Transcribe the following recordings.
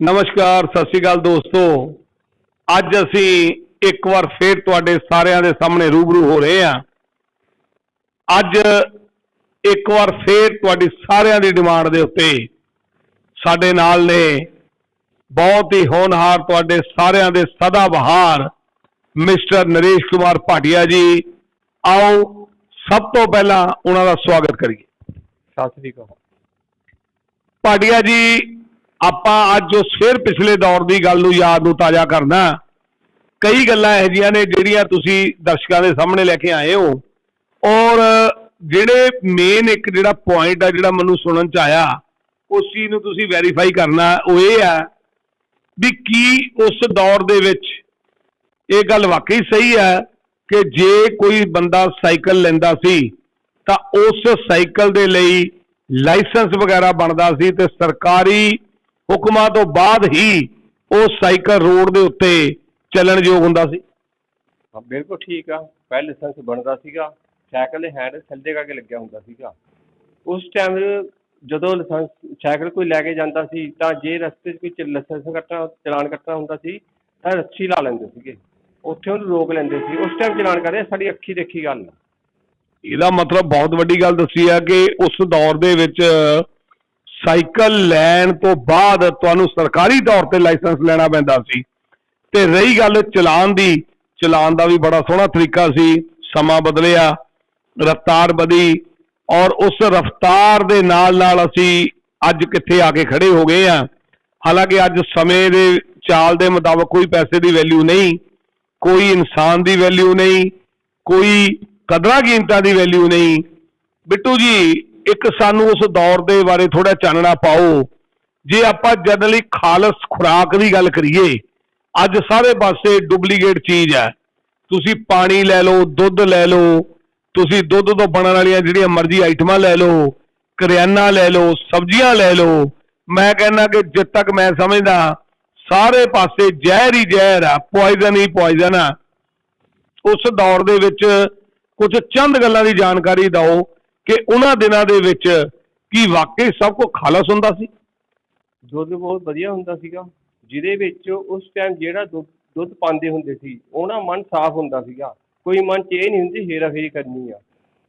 ਨਮਸਕਾਰ ਸਤਿ ਸ਼੍ਰੀ ਅਕਾਲ ਦੋਸਤੋ। ਅੱਜ ਅਸੀਂ ਇੱਕ ਵਾਰ ਫੇਰ ਤੁਹਾਡੇ ਸਾਰਿਆਂ ਦੇ ਸਾਹਮਣੇ ਰੂਬਰੂ ਹੋ ਰਹੇ ਹਾਂ। ਅੱਜ ਇੱਕ ਵਾਰ ਫੇਰ ਤੁਹਾਡੀ ਸਾਰਿਆਂ ਦੀ ਡਿਮਾਂਡ ਦੇ ਉੱਤੇ ਸਾਡੇ ਨਾਲ ਨੇ ਬਹੁਤ ਹੀ ਹੋਣਹਾਰ ਤੁਹਾਡੇ ਸਾਰਿਆਂ ਦੇ ਸਦਾ ਬਹਾਰ ਮਿਸਟਰ ਨਰੇਸ਼ ਕੁਮਾਰ ਭਾਟੀਆ ਜੀ। ਆਓ ਸਭ ਤੋਂ ਪਹਿਲਾਂ ਉਹਨਾਂ ਦਾ ਸਵਾਗਤ ਕਰੀਏ। ਸਤਿ ਸ੍ਰੀ ਅਕਾਲ। ਭਾਟੀਆ ਜੀ ਆਪਾਂ ਅੱਜ ਉਸ ਫਿਰ ਪਿਛਲੇ ਦੌਰ ਦੀ ਗੱਲ ਨੂੰ ਯਾਦ ਨੂੰ ਤਾਜ਼ਾ ਕਰਨਾ। ਕਈ ਗੱਲਾਂ ਇਹੋ ਜਿਹੀਆਂ ਨੇ ਜਿਹੜੀਆਂ ਤੁਸੀਂ ਦਰਸ਼ਕਾਂ ਦੇ ਸਾਹਮਣੇ ਲੈ ਕੇ ਆਏ ਹੋ। ਔਰ ਜਿਹੜੇ ਮੇਨ ਇੱਕ ਜਿਹੜਾ ਪੁਆਇੰਟ ਆ, ਜਿਹੜਾ ਮੈਨੂੰ ਸੁਣਨ ਚ ਆਇਆ, ਉਸ ਚੀਜ਼ ਨੂੰ ਤੁਸੀਂ ਵੈਰੀਫਾਈ ਕਰਨਾ ਉਹ ਇਹ ਆ ਵੀ ਕੀ ਉਸ ਦੌਰ ਦੇ ਵਿੱਚ ਇਹ ਗੱਲ ਵਾਕਈ ਸਹੀ ਹੈ ਕਿ ਜੇ ਕੋਈ ਬੰਦਾ ਸਾਈਕਲ ਲੈਂਦਾ ਸੀ, ਤਾਂ ਉਸ ਸਾਈਕਲ ਦੇ ਲਈ ਲਾਇਸੈਂਸ ਵਗੈਰਾ ਬਣਦਾ ਸੀ ਤੇ ਸਰਕਾਰੀ ਹੁਕਮਾਂ ਤੋਂ ਬਾਅਦ ਹੀ ਉਹ ਸਾਈਕਲ ਰੋਡ ਦੇ ਉੱਤੇ ਚੱਲਣ ਯੋਗ ਹੁੰਦਾ ਸੀ। ਹਾਂ ਬਿਲਕੁਲ ਠੀਕ ਆ। ਪਹਿਲੇ ਲਾਇਸੈਂਸ ਬਣਦਾ ਸੀਗਾ। ਸਾਈਕਲ ਦੇ ਹੈਂਡ ਥੱਲੇ ਕਰਕੇ ਲੱਗਿਆ ਹੁੰਦਾ ਸੀਗਾ। ਉਸ ਟਾਈਮ ਜਦੋਂ ਲਾਇਸੈਂਸ ਸਾਈਕਲ ਕੋਈ ਲੈ ਕੇ ਜਾਂਦਾ ਸੀ ਤਾਂ ਜੇ ਰਸਤੇ 'ਚ ਕੋਈ ਲਾਇਸੈਂਸ ਕੱਟਣਾ ਚਲਾਨ ਕੱਟਣਾ ਹੁੰਦਾ ਸੀ ਤਾਂ ਰੱਸੀ ਲਾ ਲੈਂਦੇ ਸੀਗੇ। ਉੱਥੇ ਉਹਨੂੰ ਰੋਕ ਲੈਂਦੇ ਸੀ। ਉਸ ਟਾਈਮ ਚਲਾਨ ਕਰਦੇ ਸਾਡੀ ਅੱਖੀ ਦੇਖੀ ਗੱਲ। ਇਹਦਾ ਮਤਲਬ ਬਹੁਤ ਵੱਡੀ ਗੱਲ ਦੱਸੀ ਆ ਕਿ ਉਸ ਦੌਰ ਦੇ ਵਿੱਚ ਸਾਈਕਲ ਲੈਣ ਤੋਂ ਬਾਅਦ ਤੁਹਾਨੂੰ ਸਰਕਾਰੀ ਤੌਰ ਤੇ ਲਾਇਸੈਂਸ ਲੈਣਾ ਪੈਂਦਾ ਸੀ। ਤੇ ਰਹੀ ਗੱਲ ਚਲਾਨ ਦੀ, ਚਲਾਨ ਦਾ ਵੀ ਬੜਾ ਸੋਹਣਾ ਤਰੀਕਾ ਸੀ। ਸਮਾਂ ਬਦਲਿਆ, ਰਫ਼ਤਾਰ ਵਧੀ ਔਰ ਉਸ ਰਫ਼ਤਾਰ ਦੇ ਨਾਲ ਨਾਲ ਅਸੀਂ ਅੱਜ ਕਿੱਥੇ ਆ ਕੇ ਖੜੇ ਹੋ ਗਏ ਆ ਹਾਲਾਂਕਿ ਅੱਜ ਸਮੇਂ ਦੇ ਚਾਲ ਦੇ ਮੁਤਾਬਕ ਕੋਈ ਪੈਸੇ ਦੀ ਵੈਲਿਊ ਨਹੀਂ, ਕੋਈ ਇਨਸਾਨ ਦੀ ਵੈਲਿਊ ਨਹੀਂ, ਕੋਈ ਕਦਰਾਂ ਕੀਮਤਾਂ ਦੀ ਵੈਲਿਊ ਨਹੀਂ। ਬਿੱਟੂ ਜੀ ਇੱਕ ਸਾਨੂੰ ਉਸ ਦੌਰ ਦੇ ਬਾਰੇ ਥੋੜਾ ਚਾਨਣਾ ਪਾਓ। ਜੇ ਆਪਾਂ ਜਨਰਲੀ ਖਾਲਸ ਖੁਰਾਕ ਦੀ ਗੱਲ ਕਰੀਏ, ਅੱਜ ਸਾਰੇ ਪਾਸੇ ਡੁਪਲੀਕੇਟ ਚੀਜ਼ ਹੈ। ਤੁਸੀਂ ਪਾਣੀ ਲੈ ਲਓ, ਦੁੱਧ ਲੈ ਲਓ, ਤੁਸੀਂ ਦੁੱਧ ਤੋਂ ਬਣਨ ਵਾਲੀਆਂ ਜਿਹੜੀਆਂ ਮਰਜ਼ੀ ਆਈਟਮਾਂ ਲੈ ਲਓ, ਕਰਿਆਨਾ ਲੈ ਲਓ, ਸਬਜ਼ੀਆਂ ਲੈ ਲਓ, ਮੈਂ ਕਹਿੰਦਾ ਕਿ ਜਿੱਤ ਤੱਕ ਮੈਂ ਸਮਝਦਾ, ਸਾਰੇ ਪਾਸੇ ਜ਼ਹਿਰ ਹੀ ਜ਼ਹਿਰ ਆ ਪੋਇਜ਼ਨ ਹੀ ਪੋਇਜ਼ਨ ਆ। ਉਸ ਦੌਰ ਦੇ ਵਿੱਚ ਕੁਝ ਚੰਦ ਗੱਲਾਂ ਦੀ ਜਾਣਕਾਰੀ ਦਿਓ ਕਿ ਉਹਨਾਂ ਦਿਨਾਂ ਦੇ ਵਿੱਚ ਕੀ ਵਾਕਈ ਸਭ ਕੁਝ ਖਾਲਸ ਹੁੰਦਾ ਸੀ? ਦੁੱਧ ਬਹੁਤ ਵਧੀਆ ਹੁੰਦਾ ਸੀਗਾ, ਜਿਹਦੇ ਵਿੱਚ ਉਸ ਟਾਈਮ ਜਿਹੜਾ ਦੁੱਧ ਦੁੱਧ ਪਾਉਂਦੇ ਹੁੰਦੇ ਸੀ ਉਹਨਾਂ ਮਨ ਸਾਫ਼ ਹੁੰਦਾ ਸੀਗਾ। ਕੋਈ ਮਨ 'ਚ ਇਹ ਨਹੀਂ ਹੁੰਦੀ ਹੇਰਾ ਫੇਰੀ ਕਰਨੀ ਆ।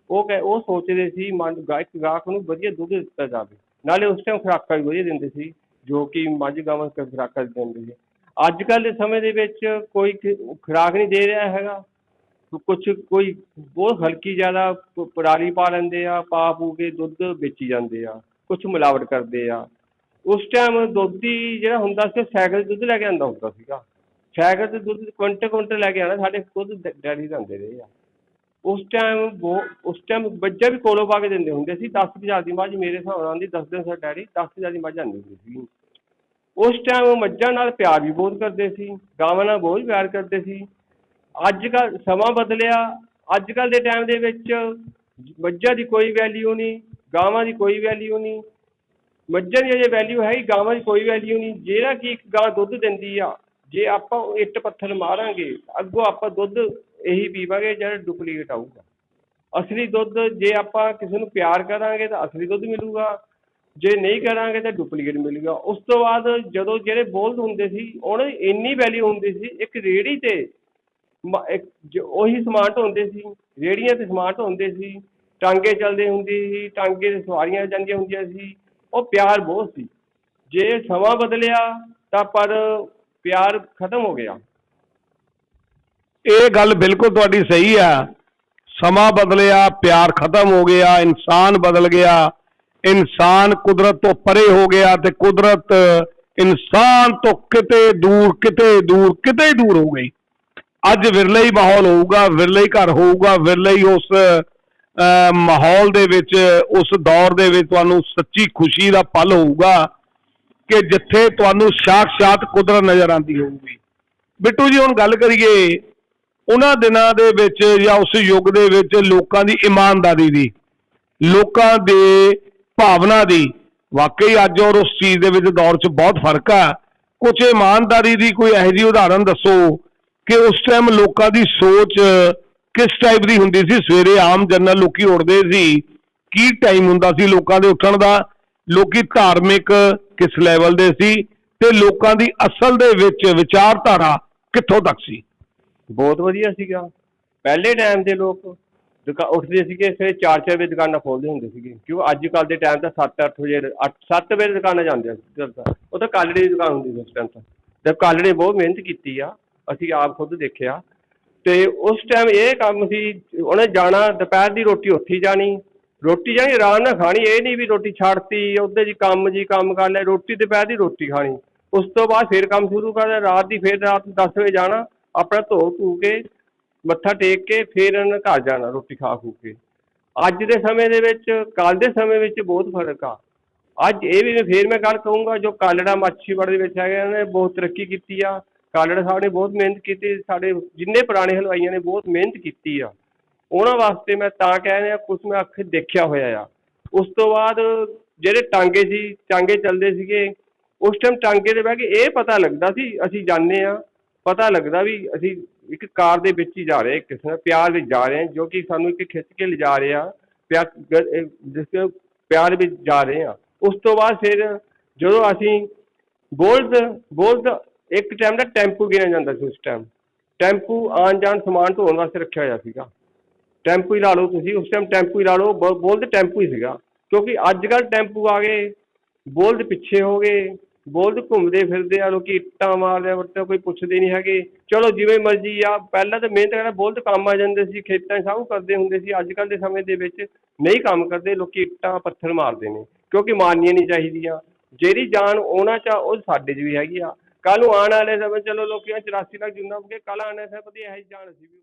ਉਹ ਕਹਿ, ਉਹ ਸੋਚਦੇ ਸੀ, ਮਨ ਗਾਇਕ, ਗਾਹਕ ਨੂੰ ਵਧੀਆ ਦੁੱਧ ਦਿੱਤਾ ਜਾਵੇ। ਨਾਲੇ ਉਸ ਟਾਈਮ ਖੁਰਾਕਾਂ ਵੀ ਵਧੀਆ ਦਿੰਦੇ ਸੀ, ਜੋ ਕਿ ਮੱਝ ਗਾਵਾਂ ਖੁਰਾਕਾਂ ਦਿੰਦੇ ਸੀ। ਅੱਜ ਕੱਲ੍ਹ ਦੇ ਸਮੇਂ ਦੇ ਵਿੱਚ ਕੋਈ ਖੁਰਾਕ ਨਹੀਂ ਦੇ ਰਿਹਾ ਹੈਗਾ। ਕੁਛ ਕੋਈ ਬਹੁਤ ਹਲਕੀ ਜ਼ਿਆਦਾ ਪ- ਪਰਾਲੀ ਪਾ ਲੈਂਦੇ ਆ, ਪਾ ਪੂ ਕੇ ਦੁੱਧ ਵੇਚੀ ਜਾਂਦੇ ਆ, ਕੁਛ ਮਿਲਾਵਟ ਕਰਦੇ ਆ। ਉਸ ਟਾਈਮ ਦੁੱਧ ਹੀ ਜਿਹੜਾ ਹੁੰਦਾ ਸੀ, ਸਾਈਕਲ 'ਤੇ ਦੁੱਧ ਲੈ ਕੇ ਆਉਂਦਾ ਹੁੰਦਾ ਸੀਗਾ। ਸਾਈਕਲ ਤੇ ਦੁੱਧ ਕੁਇੰਟਲ ਕੁਇੰਟਲ ਲੈ ਕੇ ਆਉਣਾ ਸਾਡੇ ਖੁਦ ਡੈਡੀ ਜਾਂਦੇ ਰਹੇ ਆ। ਉਸ ਟਾਈਮ ਬਹੁ ਉਸ ਟਾਈਮ ਬੱਚਾ ਵੀ ਕੋਲੋਂ ਪਾ ਕੇ ਦਿੰਦੇ ਹੁੰਦੇ ਸੀ 10 ਹਜ਼ਾਰ ਦੀ ਮੱਝ ਮੇਰੇ ਹਿਸਾਬ ਨਾਲ ਆਉਂਦੀ ਦਸ ਦਿਨ ਸਾਡਾ ਡੈਡੀ 10 ਹਜ਼ਾਰ ਦੀ ਮੱਝ ਆਉਂਦੀ ਹੁੰਦੀ ਸੀ ਉਸ ਟਾਈਮ ਮੱਝਾਂ ਨਾਲ ਪਿਆਰ ਵੀ ਬਹੁਤ ਕਰਦੇ ਸੀ, ਗਾਵਾਂ ਨਾਲ ਬਹੁਤ ਪਿਆਰ ਕਰਦੇ ਸੀ। ਅੱਜ ਕੱਲ ਸਮਾਂ ਬਦਲਿਆ, ਅੱਜ ਕੱਲ ਦੇ ਟਾਈਮ ਦੇ ਵਿੱਚ ਮੱਝਾਂ ਦੀ ਕੋਈ ਵੈਲਿਊ ਨਹੀਂ, ਗਾਵਾਂ ਦੀ ਕੋਈ ਵੈਲਿਊ ਨਹੀਂ, ਮੱਝਾਂ ਦੀ ਅਜੇ ਵੈਲਿਊ ਹੈ ਹੀ, ਗਾਵਾਂ ਦੀ ਕੋਈ ਵੈਲਿਊ ਨਹੀਂ, ਜਿਹੜਾ ਕਿ ਇੱਕ ਗਾਂ ਦੁੱਧ ਦਿੰਦੀ ਆ, ਜੇ ਆਪਾਂ ਉਹ ਇੱਟ ਪੱਥਰ ਮਾਰਾਂਗੇ, ਅੱਗੋਂ ਆਪਾਂ ਦੁੱਧ ਇਹੀ ਪੀਵਾਂਗੇ ਜਿਹੜਾ ਡੁਪਲੀਕੇਟ ਆਊਗਾ। ਅਸਲੀ ਦੁੱਧ ਜੇ ਆਪਾਂ ਕਿਸੇ ਨੂੰ ਪਿਆਰ ਕਰਾਂਗੇ ਤਾਂ ਅਸਲੀ ਦੁੱਧ ਮਿਲੂਗਾ, ਜੇ ਨਹੀਂ ਕਰਾਂਗੇ ਤਾਂ ਡੁਪਲੀਕੇਟ ਮਿਲੂਗਾ। ਉਸ ਤੋਂ ਬਾਅਦ ਜਦੋਂ ਜਿਹੜੇ ਬੋਲਦ ਹੁੰਦੇ ਸੀ, ਉਹਨਾਂ ਦੀ ਇੰਨੀ ਵੈਲਿਊ ਹੁੰਦੀ ਸੀ, ਇੱਕ ਰੇੜੀ ਤੇ ਉਹੀ ਸਮਾਨ ਢੋਂਦੇ ਸੀ, ਰੇੜੀਆਂ ਤੇ ਸਮਾਨ ਢੋਂਦੇ ਸੀ, ਟਾਂਗੇ ਚੱਲਦੇ ਹੁੰਦੇ ਸੀ, ਟਾਂਗੇ ਤੇ ਸਵਾਰੀਆਂ ਜਾਂਦੀਆਂ ਹੁੰਦੀਆਂ ਸੀ, ਉਹ ਪਿਆਰ ਬਹੁਤ ਸੀ। ਜੇ ਸਮਾਂ ਬਦਲਿਆ ਤਾਂ ਪਰ ਪਿਆਰ ਖਤਮ ਹੋ ਗਿਆ। ਇਹ ਗੱਲ ਬਿਲਕੁਲ ਤੁਹਾਡੀ ਸਹੀ ਆ। ਸਮਾਂ ਬਦਲਿਆ, ਪਿਆਰ ਖਤਮ ਹੋ ਗਿਆ, ਇਨਸਾਨ ਬਦਲ ਗਿਆ। ਇਨਸਾਨ ਕੁਦਰਤ ਤੋਂ ਪਰੇ ਹੋ ਗਿਆ ਤੇ ਕੁਦਰਤ ਇਨਸਾਨ ਤੋਂ ਕਿਤੇ ਦੂਰ ਕਿਤੇ ਦੂਰ ਕਿਤੇ ਦੂਰ ਹੋ ਗਈ। ਅੱਜ ਵਿਰਲੇ ਹੀ ਮਾਹੌਲ ਹੋਊਗਾ ਵਿਰਲੇ ਹੀ ਘਰ ਹੋਊਗਾ ਵਿਰਲੇ ਹੀ ਉਸ ਅਹ, ਮਾਹੌਲ ਦੇ ਵਿੱਚ ਉਸ ਦੌਰ ਦੇ ਵਿੱਚ ਤੁਹਾਨੂੰ ਸੱਚੀ ਖੁਸ਼ੀ ਦਾ ਪਲ ਹੋਊਗਾ ਕਿ ਜਿੱਥੇ ਤੁਹਾਨੂੰ ਸਾਖਸ਼ਾਤ ਕੁਦਰਤ ਨਜ਼ਰ ਆਉਂਦੀ ਹੋਊਗੀ। ਬਿੱਟੂ ਜੀ ਹੁਣ ਗੱਲ ਕਰੀਏ ਉਹਨਾਂ ਦਿਨਾਂ ਦੇ ਵਿੱਚ ਜਾਂ ਉਸ ਯੁੱਗ ਦੇ ਵਿੱਚ ਲੋਕਾਂ ਦੀ ਇਮਾਨਦਾਰੀ ਦੀ ਲੋਕਾਂ ਦੇ ਭਾਵਨਾ ਦੀ ਵਾਕਈ ਅੱਜ ਔਰ ਉਸ ਚੀਜ਼ ਦੇ ਵਿੱਚ ਦੌਰ 'ਚ ਬਹੁਤ ਫ਼ਰਕ ਆ। ਕੁਝ ਇਮਾਨਦਾਰੀ ਦੀ ਕੋਈ ਇਹੋ ਜਿਹੀ ਉਦਾਹਰਨ ਦੱਸੋ ਕਿ ਉਸ ਟਾਈਮ ਲੋਕਾਂ ਦੀ ਸੋਚ ਕਿਸ ਟਾਈਪ ਦੀ ਹੁੰਦੀ ਸੀ? ਸਵੇਰੇ ਆਮ ਜਨਰਲ ਲੋਕੀ ਉੱਠਦੇ ਸੀ। ਕੀ ਟਾਈਮ ਹੁੰਦਾ ਸੀ ਲੋਕਾਂ ਦੇ ਉੱਠਣ ਦਾ? ਲੋਕੀ ਧਾਰਮਿਕ ਕਿਸ ਲੈਵਲ ਦੇ ਸੀ? ਤੇ ਲੋਕਾਂ ਦੀ ਅਸਲ ਦੇ ਵਿੱਚ ਵਿਚਾਰਧਾਰਾ ਕਿੱਥੋਂ ਤੱਕ ਸੀ? ਬਹੁਤ ਵਧੀਆ ਸੀਗਾ। ਪਹਿਲੇ ਟਾਈਮ ਦੇ ਲੋਕ ਦੁਕਾ, ਉੱਠਦੇ ਸੀਗੇ ਸਵੇਰੇ 4-4 ਵਜੇ ਦੁਕਾਨਾਂ ਖੋਲਦੇ ਹੁੰਦੇ ਸੀਗੇ। ਕਿਉਂ ਅੱਜ ਕੱਲ੍ਹ ਦੇ ਟਾਈਮ ਤਾਂ 7-8 ਵਜੇ 8-7 ਵਜੇ ਦੁਕਾਨਾਂ ਜਾਂਦੇ ਸੀ। ਉਹ ਤਾਂ ਕਾਲੜੇ ਦੀ ਦੁਕਾਨ ਹੁੰਦੀ ਸੀ ਉਸ ਟਾਈਮ ਤਾਂ। ਤੇ ਕਾਲੜੇ ਬਹੁਤ ਮਿਹਨਤ ਕੀਤੀ ਆ। ਅਸੀਂ ਆਪ ਖੁਦ ਦੇਖਿਆ। ਤੇ ਉਸ ਟਾਈਮ ਇਹ ਕੰਮ ਸੀ, ਉਹਨੇ ਜਾਣਾ, ਦੁਪਹਿਰ ਦੀ ਰੋਟੀ ਉੱਥੇ ਜਾਣੀ। ਰੋਟੀ ਜਾਣੀ, ਆਰਾਮ ਨਾਲ ਖਾਣੀ, ਇਹ ਨਹੀਂ ਵੀ ਰੋਟੀ ਛੱਡਤੀ, ਉਹਦੇ ਜੀ ਕੰਮ ਜੀ ਕੰਮ ਕਰ ਲੈ ਰੋਟੀ ਦੁਪਹਿਰ ਦੀ ਰੋਟੀ ਖਾਣੀ। ਉਸ ਤੋਂ ਬਾਅਦ ਫਿਰ ਕੰਮ ਸ਼ੁਰੂ ਕਰਨਾ ਰਾਤ ਦੀ ਫਿਰ ਰਾਤ 10 ਵਜੇ ਜਾਣਾ, ਆਪਣਾ ਧੋ ਧੂ ਕੇ, ਮੱਥਾ ਟੇਕ ਕੇ, ਫਿਰ ਉਹਨਾਂ ਘਰ ਜਾਣਾ, ਰੋਟੀ ਖਾ ਖੂ ਕੇ। ਅੱਜ ਦੇ ਸਮੇਂ ਦੇ ਵਿੱਚ, ਕੱਲ੍ਹ ਦੇ ਸਮੇਂ ਵਿੱਚ ਬਹੁਤ ਫ਼ਰਕ ਆ। ਅੱਜ ਇਹ ਵੀ ਮੈਂ, ਫੇਰ ਮੈਂ ਗੱਲ ਕਹੂੰਗਾ, ਜੋ ਕਾਲੜਾ ਮਾਛੀਵਾੜੇ ਦੇ ਵਿੱਚ ਹੈਗੇ, ਉਹਨਾਂ ਨੇ ਬਹੁਤ ਤਰੱਕੀ ਕੀਤੀ ਆ। ਕਾਲੜ ਸਾਹਿਬ ਨੇ ਬਹੁਤ ਮਿਹਨਤ ਕੀਤੀ, ਸਾਡੇ ਜਿੰਨੇ ਪੁਰਾਣੇ ਹਲਵਾਈਆਂ ਨੇ ਬਹੁਤ ਮਿਹਨਤ ਕੀਤੀ ਆ। ਉਹਨਾਂ ਵਾਸਤੇ ਮੈਂ ਤਾਂ ਕਹਿ ਰਿਹਾ, ਕੁਛ ਮੈਂ ਅੱਖ ਦੇਖਿਆ ਹੋਇਆ ਆ। ਉਸ ਤੋਂ ਬਾਅਦ ਜਿਹੜੇ ਟਾਂਗੇ ਸੀ, ਟਾਂਗੇ ਚੱਲਦੇ ਸੀਗੇ, ਉਸ ਟਾਈਮ ਟਾਂਗੇ ਦੇ ਬਹਿ ਕੇ ਇਹ ਪਤਾ ਲੱਗਦਾ ਸੀ, ਅਸੀਂ ਜਾਂਦੇ ਆ, ਪਤਾ ਲੱਗਦਾ ਵੀ ਅਸੀਂ ਇੱਕ ਕਾਰ ਦੇ ਵਿੱਚ ਹੀ ਜਾ ਰਹੇ ਹਾਂ ਕਿਸੇ ਨਾਲ ਪਿਆਰ ਵਿੱਚ ਜਾ ਰਹੇ ਹਾਂ ਜੋ ਕਿ ਸਾਨੂੰ ਇੱਕ ਖਿੱਚ ਕੇ ਲਿਜਾ ਰਹੇ ਆ ਪਿਆਰ ਜਿਸ ਪਿਆਰ ਵਿੱਚ ਜਾ ਰਹੇ ਆ। ਉਸ ਤੋਂ ਬਾਅਦ ਫਿਰ ਜਦੋਂ ਅਸੀਂ ਬੋਲਦ ਬੋਲਦ ਇੱਕ ਟਾਈਮ ਦਾ ਟੈਂਪੂ ਗਿਣਿਆ ਜਾਂਦਾ ਸੀ ਉਸ ਟਾਈਮ ਟੈਂਪੂ ਆਉਣ ਜਾਣ ਸਮਾਨ ਢੋਣ ਵਾਸਤੇ ਰੱਖਿਆ ਹੋਇਆ ਸੀਗਾ। ਟੈਂਪੂ ਹੀ ਲਾ ਲਓ ਤੁਸੀਂ, ਉਸ ਟਾਈਮ ਟੈਂਪੂ ਹੀ ਲਾ ਲਓ, ਬ- ਬੋਲਦ ਟੈਂਪੂ ਹੀ ਸੀਗਾ। ਕਿਉਂਕਿ ਅੱਜ ਕੱਲ੍ਹ ਟੈਂਪੂ ਆ ਗਏ ਬੋਲਦ ਪਿੱਛੇ ਹੋ ਗਏ ਬੋਲਦ ਘੁੰਮਦੇ ਫਿਰਦੇ ਆ, ਲੋਕੀ ਇੱਟਾਂ ਮਾਰਦੇ ਆ ਵਰਤੇ ਕੋਈ ਪੁੱਛਦੇ ਨਹੀਂ ਹੈਗੇ। ਚਲੋ ਜਿਵੇਂ ਮਰਜ਼ੀ ਆ, ਪਹਿਲਾਂ ਤਾਂ ਮਿਹਨਤ ਕਰਨਾ ਬੋਲਦ ਕੰਮ ਆ ਜਾਂਦੇ ਸੀ, ਖੇਤਾਂ 'ਚ ਸਭ ਕਰਦੇ ਹੁੰਦੇ ਸੀ। ਅੱਜ ਕੱਲ੍ਹ ਦੇ ਸਮੇਂ ਦੇ ਵਿੱਚ ਨਹੀਂ ਕੰਮ ਕਰਦੇ, ਲੋਕੀ ਇੱਟਾਂ, ਪੱਥਰ ਮਾਰਦੇ ਨੇ। ਕਿਉਂਕਿ ਮਾਰਨੀਆਂ ਨਹੀਂ ਚਾਹੀਦੀਆਂ। ਜਿਹੜੀ ਜਾਨ ਉਹਨਾਂ 'ਚ ਆ ਉਹ ਸਾਡੇ 'ਚ ਵੀ ਹੈਗੀ ਆ। ਕੱਲ ਨੂੰ ਆਉਣ ਵਾਲੇ ਸਮੇਂ ਚਲੋ ਲੋਕੀ 84 ਤੱਕ ਜਿੰਨਾ ਹੋ ਗਏ ਕੱਲ੍ਹ ਆਉਣ ਵਾਲੇ ਸਮੇਂ ਦੀ ਇਹ ਜਾਣ ਸੀ ਵੀ।